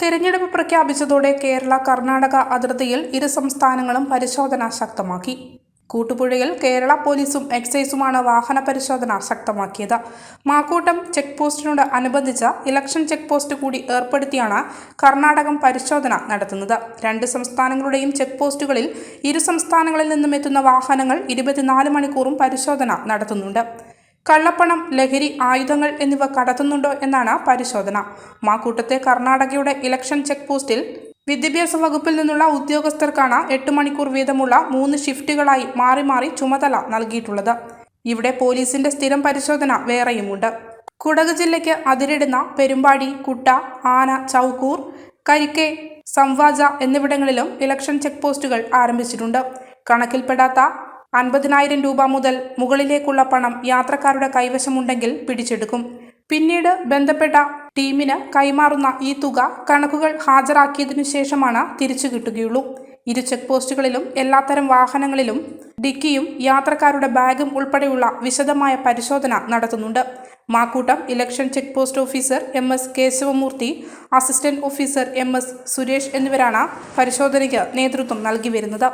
തിരഞ്ഞെടുപ്പ് പ്രഖ്യാപിച്ചതോടെ കേരള കർണാടക അതിർത്തിയിൽ ഇരു സംസ്ഥാനങ്ങളും പരിശോധന ശക്തമാക്കി. കൂട്ടുപുഴയിൽ കേരള പോലീസും എക്സൈസുമാണ് വാഹന പരിശോധന ശക്തമാക്കിയത്. മാക്കൂട്ടം ചെക്ക് പോസ്റ്റിനോട് അനുബന്ധിച്ച് ഇലക്ഷൻ ചെക്ക് പോസ്റ്റ് കൂടി ഏർപ്പെടുത്തിയാണ് കർണാടകം പരിശോധന നടത്തുന്നത്. രണ്ട് സംസ്ഥാനങ്ങളുടെയും ചെക്ക് പോസ്റ്റുകളിൽ ഇരു സംസ്ഥാനങ്ങളിൽ നിന്നും എത്തുന്ന വാഹനങ്ങൾ ഇരുപത്തിനാല് മണിക്കൂറും പരിശോധന നടത്തുന്നുണ്ട്. കള്ളപ്പണം ലഹരി ആയുധങ്ങൾ എന്നിവ കടത്തുന്നുണ്ടോ എന്നാണ് പരിശോധന. മാക്കൂട്ടത്തെ കർണാടകയുടെ ഇലക്ഷൻ ചെക്ക് പോസ്റ്റിൽ വിദ്യാഭ്യാസ വകുപ്പിൽ നിന്നുള്ള ഉദ്യോഗസ്ഥർക്കാണ് എട്ട് മണിക്കൂർ വീതമുള്ള മൂന്ന് ഷിഫ്റ്റുകളായി മാറി മാറി ചുമതല നൽകിയിട്ടുള്ളത്. ഇവിടെ പോലീസിന്റെ സ്ഥിരം പരിശോധന വേറെയുമുണ്ട്. കുടക് ജില്ലയ്ക്ക് അതിരിടുന്ന പെരുമ്പാടി കുട്ട ആന ചൗക്കൂർ കരിക്കെ സംവാജ എന്നിവിടങ്ങളിലും ഇലക്ഷൻ ചെക്ക് പോസ്റ്റുകൾ ആരംഭിച്ചിട്ടുണ്ട്. കണക്കിൽപ്പെടാത്ത അൻപതിനായിരം രൂപ മുതൽ മുകളിലേക്കുള്ള പണം യാത്രക്കാരുടെ കൈവശമുണ്ടെങ്കിൽ പിടിച്ചെടുക്കും. പിന്നീട് ബന്ധപ്പെട്ട ടീമിന് കൈമാറുന്ന ഈ തുക കണക്കുകൾ ഹാജരാക്കിയതിനു ശേഷമാണ് തിരിച്ചു കിട്ടുകയുള്ളൂ. ഇരു ചെക്ക് പോസ്റ്റുകളിലും എല്ലാത്തരം വാഹനങ്ങളിലും ഡിക്കിയും യാത്രക്കാരുടെ ബാഗും ഉൾപ്പെടെയുള്ള വിശദമായ പരിശോധന നടത്തുന്നുണ്ട്. Makkoottam election check post officer M S Keshavamurthy assistant officer M S Suresh എന്നിവരാണ് പരിശോധനയ്ക്ക് നേതൃത്വം നൽകി വരുന്നത്.